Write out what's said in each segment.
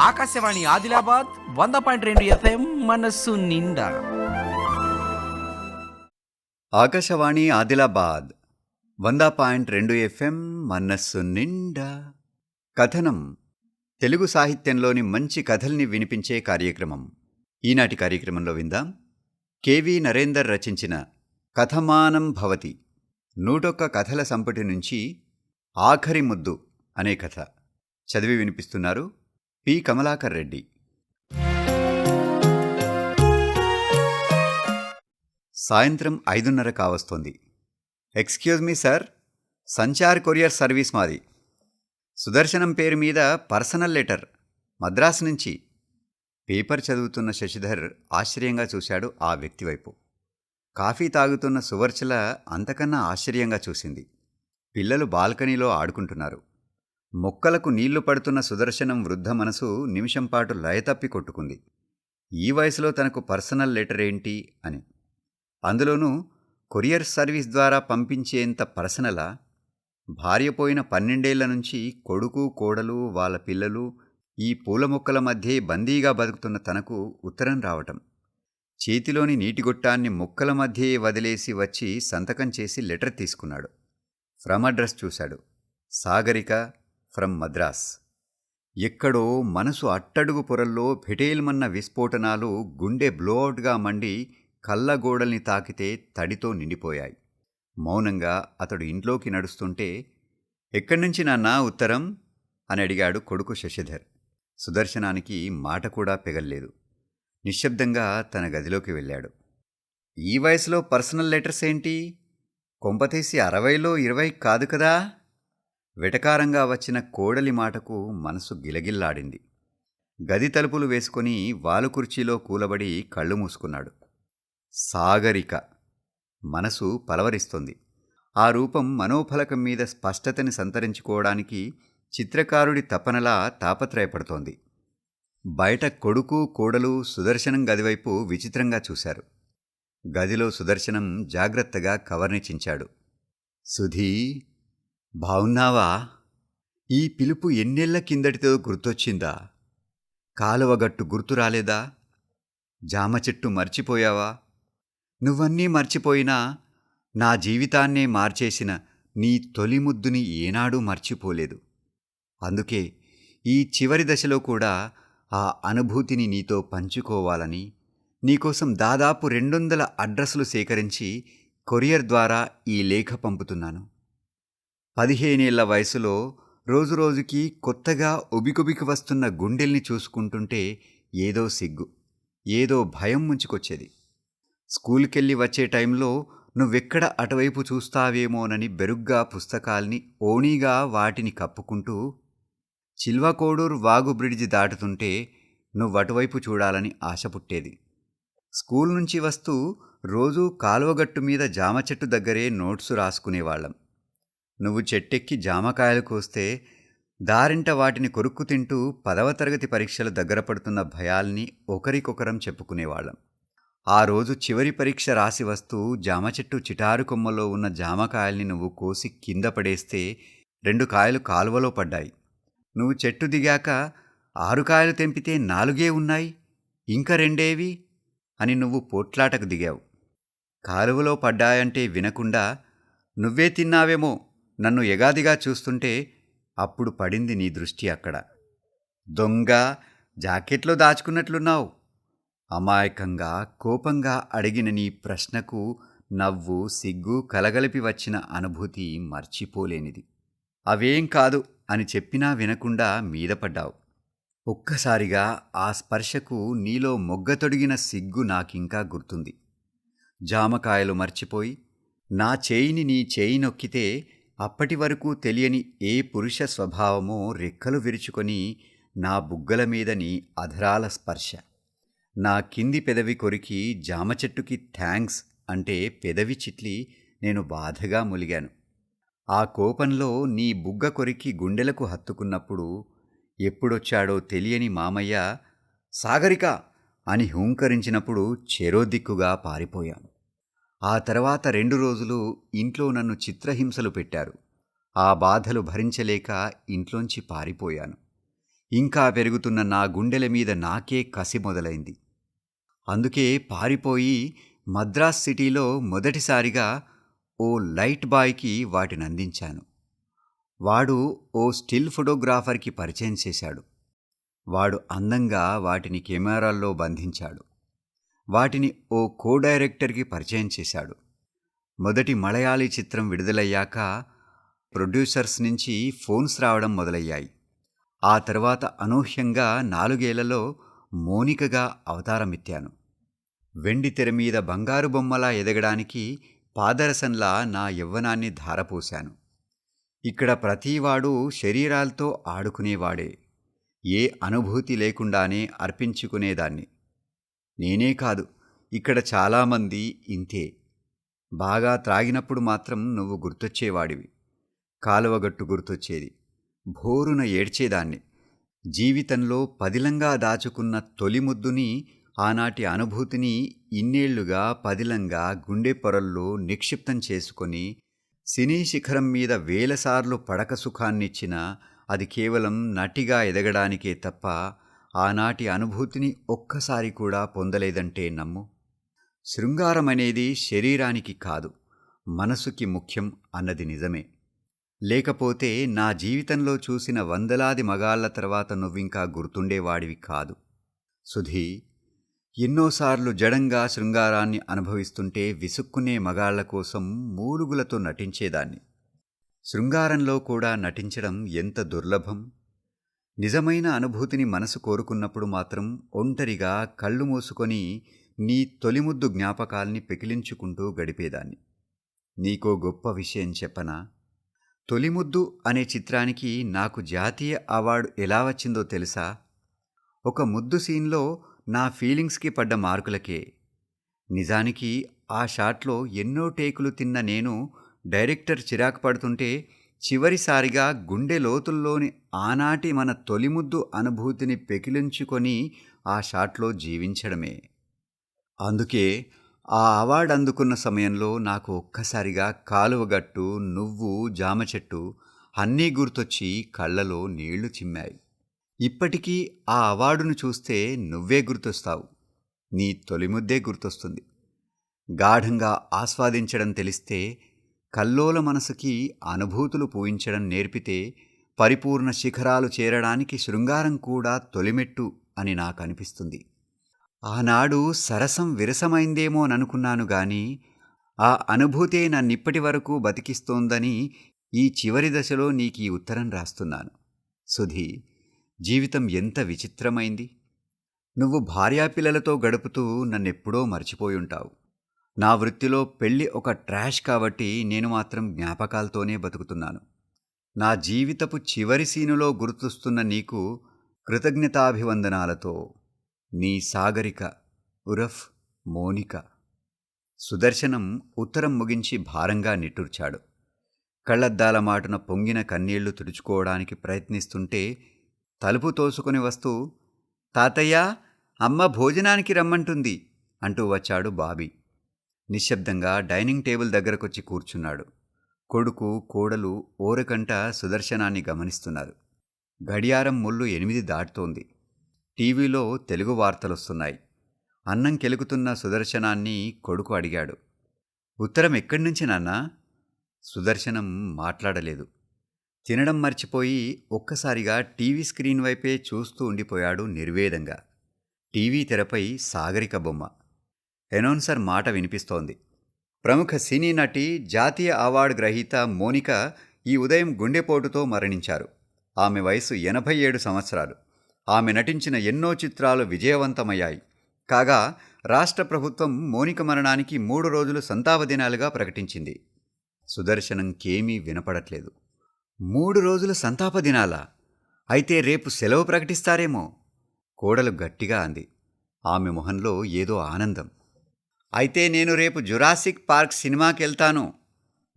ఆకాశవాణి ఆదిలాబాద్ వంద పాయింట్ రెండు ఎఫ్ఎం మనస్సు నిండా. ఆకాశవాణి ఆదిలాబాద్ వంద పాయింట్ రెండు ఎఫ్ఎం మనస్సు నిండా. కథనం తెలుగు సాహిత్యంలోని మంచి కథల్ని వినిపించే కార్యక్రమం. ఈనాటి కార్యక్రమంలో విందాం. కెవి నరేందర్ రచించిన కథమానం భవతి నూటొక్క కథల సంపుటి నుంచి ఆఖరి ముద్దు అనే కథ. చదివి వినిపిస్తున్నారు పి. కమలాకర్ రెడ్డి. సాయంత్రం ఐదున్నర కావస్తోంది. Excuse me sir. Sanchar courier service మాది. సుదర్శనం పేరు మీద పర్సనల్ లెటర్ మద్రాసు నుంచి. పేపర్ చదువుతున్న శశిధర్ ఆశ్చర్యంగా చూశాడు ఆ వ్యక్తి వైపు. కాఫీ తాగుతున్న సువర్చల అంతకన్నా ఆశ్చర్యంగా చూసింది. పిల్లలు బాల్కనీలో ఆడుకుంటున్నారు. మొక్కలకు నీళ్ళు పడుతున్న సుదర్శనం వృద్ధ మనసు నిమిషంపాటు లయతప్పి కొట్టుకుంది. ఈ వయసులో తనకు పర్సనల్ లెటర్ ఏంటి? అని. అందులోనూ కొరియర్ సర్వీస్ ద్వారా పంపించేంత పర్సనలా? భార్య పోయిన పన్నెండేళ్ళ నుంచి కొడుకు కోడలు వాళ్ళ పిల్లలు ఈ పూల మొక్కల మధ్యే బందీగా బతుకుతున్న తనకు ఉత్తరం రావటం. చేతిలోని నీటిగొట్టాన్ని మొక్కల మధ్యే వదిలేసి వచ్చి సంతకం చేసి లెటర్ తీసుకున్నాడు. ఫ్రమ్ అడ్రస్ చూశాడు. సాగరిక ఫ్రమ్ మద్రాస్. ఎక్కడో మనసు అట్టడుగు పొరల్లో ఫెటేల్మన్న విస్ఫోటనాలు గుండె బ్లోఅవుట్గా మండి కళ్ళగోడల్ని తాకితే తడితో నిండిపోయాయి. మౌనంగా అతడు ఇంట్లోకి నడుస్తుంటే ఎక్కడి నుంచి నాన్న ఉత్తరం? అని అడిగాడు కొడుకు శశిధర్. సుదర్శనానికి మాట కూడా పెగల్లేదు. నిశ్శబ్దంగా తన గదిలోకి వెళ్ళాడు. ఈ వయసులో పర్సనల్ లెటర్స్ ఏంటి? కొంపతీసి అరవైలో ఇరవై కాదు కదా? వెటకారంగా వచ్చిన కోడలి మాటకు మనసు గిలగిల్లాడింది. గది తలుపులు వేసుకొని వాలు కుర్చీలో కూలబడి కళ్ళు మూసుకున్నాడు. సాగరిక! మనసు పలవరిస్తుంది. ఆ రూపం మనోఫలకం మీద స్పష్టతని సంతరించుకోవడానికి చిత్రకారుడి తపనలా తాపత్రయపడుతోంది. బయట కొడుకు కోడలు సుదర్శనం గదివైపు విచిత్రంగా చూశారు. గదిలో సుదర్శనం జాగ్రత్తగా కవర్ని చించాడు. సుధీ! బావున్నావా? ఈ పిలుపు ఎన్నెళ్ళ కిందటితో గుర్తొచ్చిందా? కాలువగట్టు గుర్తు రాలేదా? జామ చెట్టు మర్చిపోయావా? నువ్వన్నీ మర్చిపోయినా నా జీవితాన్నే మార్చేసిన నీ తొలి ముద్దుని ఏనాడూ మర్చిపోలేదు. అందుకే ఈ చివరి దశలో కూడా ఆ అనుభూతిని నీతో పంచుకోవాలని నీకోసం దాదాపు రెండొందల అడ్రస్లు సేకరించి కొరియర్ ద్వారా ఈ లేఖ పంపుతున్నాను. పదిహేనేళ్ళ వయసులో రోజురోజుకి కొత్తగా ఉబికుబికి వస్తున్న గుండెల్ని చూసుకుంటుంటే ఏదో సిగ్గు ఏదో భయం ముంచుకొచ్చేది. స్కూల్కెళ్ళి వచ్చే టైంలో నువ్వెక్కడ అటువైపు చూస్తావేమోనని బెరుగ్గా పుస్తకాల్ని ఓణీగా వాటిని కప్పుకుంటూ చిల్వకోడూరు వాగు బ్రిడ్జి దాటుతుంటే నువ్వటువైపు చూడాలని ఆశ పుట్టేది. స్కూల్ నుంచి వస్తూ రోజూ కాలువగట్టు మీద జామ చెట్టు దగ్గరే నోట్సు రాసుకునేవాళ్ళం. నువ్వు చెట్టెక్కి జామకాయలు కోస్తే దారింట వాటిని కొరుక్కు తింటూ పదవ తరగతి పరీక్షలు దగ్గర పడుతున్న భయాల్ని ఒకరికొకరం చెప్పుకునేవాళ్ళం. ఆ రోజు చివరి పరీక్ష రాసి వస్తూ జామ చెట్టు చిటారు కొమ్మలో ఉన్న జామకాయల్ని నువ్వు కోసి కింద పడేస్తే రెండు కాయలు కాలువలో పడ్డాయి. నువ్వు చెట్టు దిగాక ఆరు కాయలు తెంపితే నాలుగే ఉన్నాయి ఇంకా రెండేవి? అని నువ్వు పోట్లాటకు దిగావు. కాలువలో పడ్డాయంటే వినకుండా నువ్వే తిన్నావేమో నన్ను ఎగాదిగా చూస్తుంటే అప్పుడు పడింది నీ దృష్టి అక్కడ. దొంగ జాకెట్లో దాచుకున్నట్లున్నావు. అమాయకంగా కోపంగా అడిగిన నీ ప్రశ్నకు నవ్వు సిగ్గు కలగలిపి వచ్చిన అనుభూతి మర్చిపోలేనిది. అవేం కాదు అని చెప్పినా వినకుండా మీద పడ్డావు. ఒక్కసారిగా ఆ స్పర్శకు నీలో మొగ్గ తొడిగిన సిగ్గు నాకింకా గుర్తుంది. జామకాయలు మర్చిపోయి నా చేయిని నీ చేయి నొక్కితే అప్పటి వరకు తెలియని ఏ పురుష స్వభావమో రెక్కలు విరుచుకొని నా బుగ్గల మీదని అధరాల స్పర్శ. నా కింది పెదవి కొరికి జామ చెట్టుకి థ్యాంక్స్ అంటే పెదవి చిట్లి నేను బాధగా ములిగాను. ఆ కోపంలో నీ బుగ్గ కొరికి గుండెలకు హత్తుకున్నప్పుడు ఎప్పుడొచ్చాడో తెలియని మామయ్య సాగరిక అని హూంకరించినప్పుడు చెరోదిక్కుగా పారిపోయాను. ఆ తర్వాత రెండు రోజులు ఇంట్లో నన్ను చిత్రహింసలు పెట్టారు. ఆ బాధలు భరించలేక ఇంట్లోంచి పారిపోయాను. ఇంకా పెరుగుతున్న నా గుండెల మీద నాకే కసి మొదలైంది. అందుకే పారిపోయి మద్రాస్ సిటీలో మొదటిసారిగా ఓ లైట్ బాయ్కి వాటిని అందించాను. వాడు ఓ స్టిల్ ఫోటోగ్రాఫర్కి పరిచయం చేశాడు. వాడు అందంగా వాటిని కెమెరాల్లో బంధించాడు. వాటిని ఓ కో డైరెక్టర్కి పరిచయం చేశాడు. మొదటి మలయాళీ చిత్రం విడుదలయ్యాక ప్రొడ్యూసర్స్ నుంచి ఫోన్స్ రావడం మొదలయ్యాయి. ఆ తర్వాత అనూహ్యంగా నాలుగేళ్ళలో మోనికగా అవతారమిత్తాను. వెండి తెర మీద బంగారు బొమ్మలా ఎదగడానికి పాదరసంలా నా యవ్వనాన్ని ధారపోశాను. ఇక్కడ ప్రతివాడు శరీరాలతో ఆడుకునేవాడే. ఏ అనుభూతి లేకుండానే అర్పించుకునేదాన్ని. నేనే కాదు. ఇక్కడ చాలామంది ఇంతే. బాగా త్రాగినప్పుడు మాత్రం నువ్వు గుర్తొచ్చేవాడివి. కాలువగట్టు గుర్తొచ్చేది. భోరున ఏడ్చేదాన్ని. జీవితంలో పదిలంగా దాచుకున్న తొలి ముద్దుని ఆనాటి అనుభూతిని ఇన్నేళ్ళుగా పదిలంగా గుండె పొరల్లో నిక్షిప్తం చేసుకొని సినీ శిఖరం మీద వేలసార్లు పడక సుఖాన్నిచ్చిన అది కేవలం నటిగా ఎదగడానికే తప్ప ఆనాటి అనుభూతిని ఒక్కసారి కూడా పొందలేదంటే నమ్ము. శృంగారం అనేది శరీరానికి కాదు మనసుకి ముఖ్యం అన్నది నిజమే. లేకపోతే నా జీవితంలో చూసిన వందలాది మగాళ్ళ తర్వాత నువ్వింకా గుర్తుండేవాడివి కాదు. సుధీ ఎన్నోసార్లు జడంగా శృంగారాన్ని అనుభవిస్తుంటే విసుక్కునే మగాళ్ళ కోసం మూలుగులతో నటించేదాన్ని. శృంగారంలో కూడా నటించడం ఎంత దుర్లభం? నిజమైన అనుభూతిని మనసు కోరుకున్నప్పుడు మాత్రం ఒంటరిగా కళ్ళు మూసుకొని నీ తొలిముద్దు జ్ఞాపకాల్ని పెకిలించుకుంటూ గడిపేదాన్ని. నీకో గొప్ప విషయం చెప్పనా? తొలిముద్దు అనే చిత్రానికి నాకు జాతీయ అవార్డు ఎలా వచ్చిందో తెలుసా? ఒక ముద్దు సీన్లో నా ఫీలింగ్స్కి పడ్డ మార్కులకే. నిజానికి ఆ షాట్లో ఎన్నో టేకులు తిన్న నేను డైరెక్టర్ చిరాకు పడుతుంటే చివరిసారిగా గుండె లోతుల్లోని ఆనాటి మన తొలిముద్దు అనుభూతిని పెకిలించుకొని ఆ షాట్లో జీవించడమే. అందుకే ఆ అవార్డు అందుకున్న సమయంలో నాకు ఒక్కసారిగా కాలువగట్టు నువ్వు జామ చెట్టు అన్నీ గుర్తొచ్చి కళ్ళలో నీళ్ళు చిమ్మాయి. ఇప్పటికీ ఆ అవార్డును చూస్తే నువ్వే గుర్తొస్తావు. నీ తొలిముద్దే గుర్తొస్తుంది. గాఢంగా ఆస్వాదించడం తెలిస్తే కల్లోల మనసుకి అనుభూతులు పూయించడం నేర్పితే పరిపూర్ణ శిఖరాలు చేరడానికి శృంగారం కూడా తొలిమెట్టు అని నాకు అనిపిస్తుంది ఆనాడు సరసం విరసమైందేమోననుకున్నాను గాని ఆ అనుభూతే నన్నిప్పటి వరకు బతికిస్తోందని ఈ చివరి దశలో నీకు ఈ ఉత్తరం రాస్తున్నాను. సుధీ జీవితం ఎంత విచిత్రమైంది! నువ్వు భార్యాపిల్లలతో గడుపుతూ నన్నెప్పుడో మర్చిపోయుంటావు. నా వృత్తిలో పెళ్ళి ఒక ట్రాష్ కాబట్టి నేను మాత్రం జ్ఞాపకాలతోనే బతుకుతున్నాను. నా జీవితపు చివరి సీనులో గుర్తుస్తున్న నీకు కృతజ్ఞతాభివందనాలతో నీ సాగరిక ఉరఫ్ మోనిక. సుదర్శనం ఉత్తరం ముగించి భారంగా నిట్టూర్చాడు. కళ్ళద్దాల మాటున పొంగిన కన్నీళ్ళు తుడుచుకోవడానికి ప్రయత్నిస్తుంటే తలుపు తోసుకుని వస్తూ తాతయ్య అమ్మ భోజనానికి రమ్మంటుంది అంటూ వచ్చాడు బాబీ. నిశ్శబ్దంగా డైనింగ్ టేబుల్ దగ్గరకొచ్చి కూర్చున్నాడు. కొడుకు కోడలు ఓరకంట సుదర్శనాన్ని గమనిస్తున్నారు. గడియారం ముళ్ళు ఎనిమిది దాటుతోంది. టీవీలో తెలుగు వార్తలొస్తున్నాయి. అన్నం కెలుకుతున్న సుదర్శనాన్ని కొడుకు అడిగాడు. ఉత్తరం ఎక్కడి నుంచి నాన్నా? సుదర్శనం మాట్లాడలేదు. తినడం మర్చిపోయి ఒక్కసారిగా టీవీ స్క్రీన్ వైపే చూస్తూ ఉండిపోయాడు నిర్వేదంగా. టీవీ తెరపై సాగరిక బొమ్మ. ఎనౌన్సర్ మాట వినిపిస్తోంది. ప్రముఖ సినీ నటి జాతీయ అవార్డు గ్రహీత మోనిక ఈ ఉదయం గుండెపోటుతో మరణించారు. ఆమె వయసు ఎనభై ఏడు సంవత్సరాలు. ఆమె నటించిన ఎన్నో చిత్రాలు విజయవంతమయ్యాయి. కాగా రాష్ట్ర ప్రభుత్వం మోనిక మరణానికి మూడు రోజులు సంతాప దినాలుగా ప్రకటించింది సుదర్శనంకేమీ వినపడట్లేదు. మూడు రోజులు సంతాప దినాలా అయితే రేపు సెలవు ప్రకటిస్తారేమో? కోడలు గట్టిగా అంది. ఆమె మొహంలో ఏదో ఆనందం. అయితే నేను రేపు జురాసిక్ పార్క్ సినిమాకి వెళ్తాను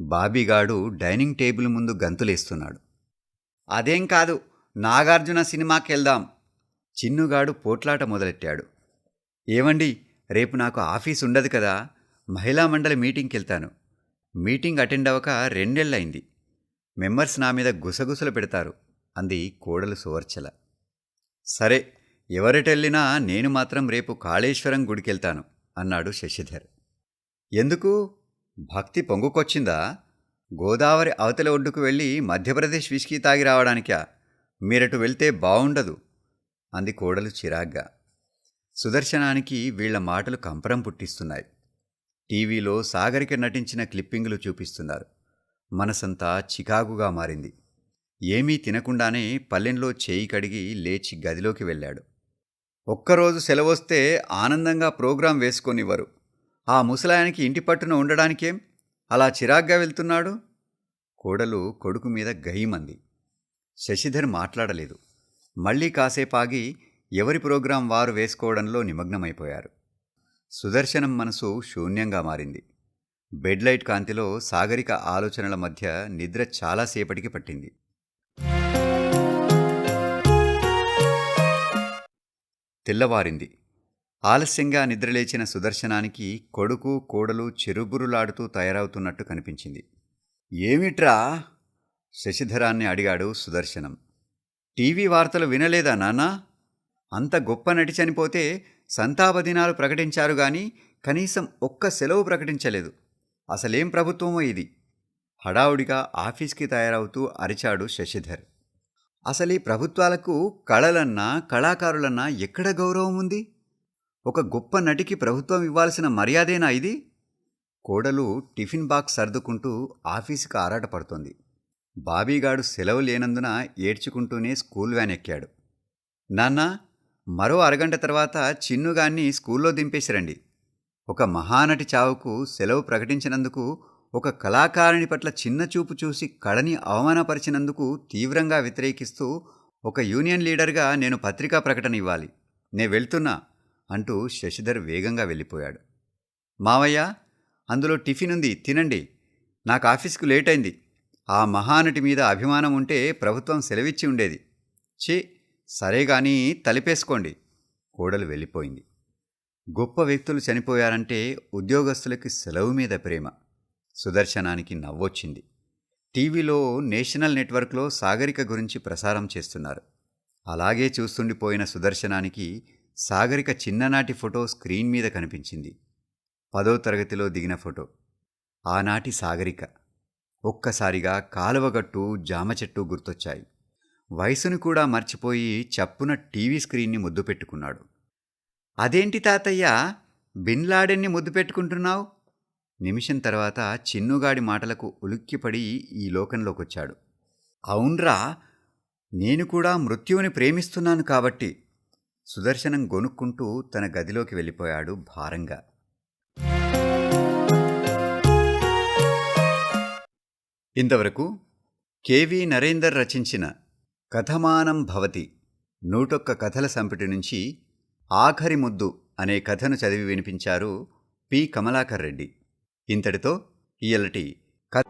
బాబీగాడు డైనింగ్ టేబుల్ ముందు గంతులేస్తున్నాడు. అదేం కాదు నాగార్జున సినిమాకి వెళ్దాం చిన్నుగాడు పోట్లాట మొదలెట్టాడు. ఏమండి రేపు నాకు ఆఫీస్ ఉండదు కదా మహిళా మండలి మీటింగ్కి వెళ్తాను మీటింగ్ అటెండ్ అవ్వక రెండేళ్ళయింది. మెంబర్స్ నా మీద గుసగుసలు పెడతారు అంది కోడలు సువర్చల. సరే ఎవరిటెళ్ళినా నేను మాత్రం రేపు కాళేశ్వరం గుడికెళ్తాను. అన్నాడు శశిధర్. ఎందుకు? భక్తి పొంగుకొచ్చిందా? గోదావరి అవతల ఒడ్డుకు వెళ్ళి మధ్యప్రదేశ్ విస్కీ తాగి రావడానికా? మీరటు వెళ్తే బావుండదు. అంది కోడలు చిరాగ్గా. సుదర్శనానికి వీళ్ళ మాటలు కంపరం పుట్టిస్తున్నాయి. టీవీలో సాగరిక నటించిన క్లిప్పింగులు చూపిస్తున్నారు. మనసంతా చికాకుగా మారింది. ఏమీ తినకుండానే పల్లెంలో చేయి కడిగి లేచి గదిలోకి వెళ్ళాడు. ఒక్కరోజు సెలవొస్తే ఆనందంగా ప్రోగ్రాం వేసుకొనివ్వరు. ఆ ముసలాయనికి ఇంటి పట్టున ఉండడానికేం? అలా చిరాగ్గా వెళ్తున్నాడు? కోడలు కొడుకు మీద గయ్యమంది శశిధర్ మాట్లాడలేదు. మళ్ళీ కాసేపాగి ఎవరి ప్రోగ్రాం వారు వేసుకోవడంలో నిమగ్నమైపోయారు. సుదర్శనం మనసు శూన్యంగా మారింది. బెడ్లైట్ కాంతిలో సాగరిక ఆలోచనల మధ్య నిద్ర చాలాసేపటికి పట్టింది. తెల్లవారింది. ఆలస్యంగా నిద్రలేచిన సుదర్శనానికి కొడుకు కోడలు చెరుబురులాడుతూ తయారవుతున్నట్టు కనిపించింది. ఏమిట్రా? శశిధరాన్ని అడిగాడు సుదర్శనం. టీవీ వార్తలు వినలేదా నాన్నా? అంత గొప్ప నటి చనిపోతే సంతాప దినాలు ప్రకటించారు గాని కనీసం ఒక్క సెలవు ప్రకటించలేదు. అసలేం ప్రభుత్వమో ఇది? హడావుడిగా ఆఫీస్కి తయారవుతూ అరిచాడు శశిధర్. అసలు ఈ ప్రభుత్వాలకు కళలన్నా కళాకారులన్నా ఎక్కడ గౌరవం ఉంది? ఒక గొప్ప నటికి ప్రభుత్వం ఇవ్వాల్సిన మర్యాదేనా ఇది? కోడలు టిఫిన్ బాక్స్ సర్దుకుంటూ ఆఫీసుకు ఆరాటపడుతోంది బాబీగాడు సెలవు లేనందున ఏడ్చుకుంటూనే స్కూల్ వ్యాన్ ఎక్కాడు. నాన్న మరో అరగంట తర్వాత చిన్నుగాన్ని స్కూల్లో దింపేసిరండి. ఒక మహానటి చావుకు సెలవు ప్రకటించినందుకు ఒక కళాకారుని పట్ల చిన్న చూపు చూసి కళని అవమానపరిచినందుకు తీవ్రంగా వ్యతిరేకిస్తూ ఒక యూనియన్ లీడర్గా నేను పత్రికా ప్రకటన ఇవ్వాలి. నే వెళ్తున్నా అంటూ శశిధర్ వేగంగా వెళ్ళిపోయాడు. మావయ్య అందులో టిఫిన్ ఉంది తినండి. నాకు ఆఫీస్కు లేట్ అయింది. ఆ మహానటి మీద అభిమానం ఉంటే ప్రభుత్వం సెలవిచ్చి ఉండేది. చీ సరే గాని తలిపేసుకోండి. కోడలు వెళ్ళిపోయింది. గొప్ప వ్యక్తులు చనిపోయారంటే ఉద్యోగస్తులకి సెలవు మీద ప్రేమ. సుదర్శనానికి నవ్వొచ్చింది. టీవీలో నేషనల్ నెట్వర్క్లో సాగరిక గురించి ప్రసారం చేస్తున్నారు. అలాగే చూస్తుండిపోయిన సుదర్శనానికి సాగరిక చిన్ననాటి ఫోటో స్క్రీన్ మీద కనిపించింది. పదో తరగతిలో దిగిన ఫోటో. ఆనాటి సాగరిక. ఒక్కసారిగా కాలువగట్టు జామ చెట్టు గుర్తొచ్చాయి. వయసును కూడా మర్చిపోయి చప్పున టీవీ స్క్రీన్ని ముద్దు పెట్టుకున్నాడు. అదేంటి తాతయ్య? బిన్ లాడెన్ని ముద్దు పెట్టుకుంటున్నావు? నిమిషం తర్వాత చిన్నుగాడి మాటలకు ఉలిక్కిపడి ఈ లోకంలోకొచ్చాడు. అవున్రా నేను కూడా మృత్యువుని ప్రేమిస్తున్నాను కాబట్టి. సుదర్శనం గొనుక్కుంటూ తన గదిలోకి వెళ్ళిపోయాడు భారంగా. ఇంతవరకు కెవి నరేందర్ రచించిన కథమానం భవతి నూటొక్క కథల సంపుటి నుంచి ఆఖరి ముద్దు అనే కథను చదివి వినిపించారు పి. కమలాకర్ రెడ్డి. ఇంతటితో ఇయలటి కథ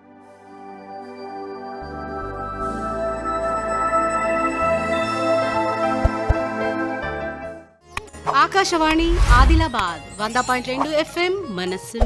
ఆకాశవాణి ఆదిలాబాద్ వంద పాయింట్ రెండు ఎఫ్ఎం మనస్సు